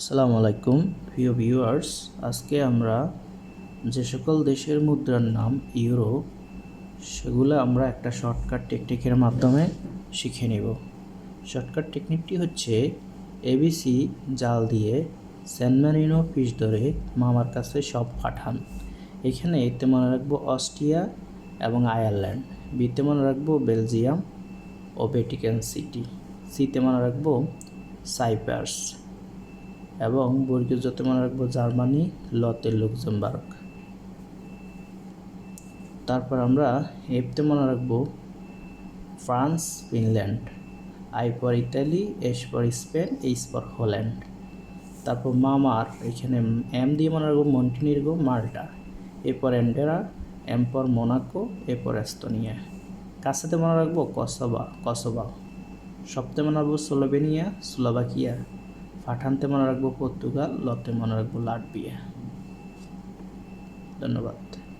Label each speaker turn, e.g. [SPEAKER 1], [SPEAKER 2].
[SPEAKER 1] আসসালামু আলাইকুম, প্রিয় ভিউয়ার্স। আজকে আমরা যে সকল দেশের মুদ্রার নাম ইউরো, সেগুলো আমরা একটা শর্টকাট টেকনিকের মাধ্যমে শিখে নেব। শর্টকাট টেকনিকটি হচ্ছে এবিসি জাল দিয়ে স্যান মারিনো ফিশ ধরে মামার কাছে সব পাঠান। এখানে এতে মনে রাখব অস্ট্রিয়া এবং আয়ারল্যান্ড, বিতে মনে রাখব বেলজিয়াম ও ভ্যাটিকান সিটি, সিতে মনে রাখব সাইপার্স। এবং বর্গীয় যতে মনে রাখব, জার্মানি, লতে লুক্সেমবার্গ। তারপর আমরা এফতে মনে রাখব, ফ্রান্স, ফিনল্যান্ড। আই পর ইতালি, এস পর স্পেন, এইচ পর হল্যান্ড। তারপর মামার, এখানে এম দিয়ে মনে রাখব, মন্টিনির্গো, মাল্টা। এরপর অ্যান্ডেরা, এম পর মোনাকো এরপর এস্তোনিয়া। কাছাতে মনে রাখব, কসবা কসবা। সপ্তাহে মনে রাখব, স্লোভেনিয়া, স্লোভাকিয়া। পাঠানতে মনে রাখব পর্তুগাল লতে মনে রাখব লাটভিয়া। ধন্যবাদ।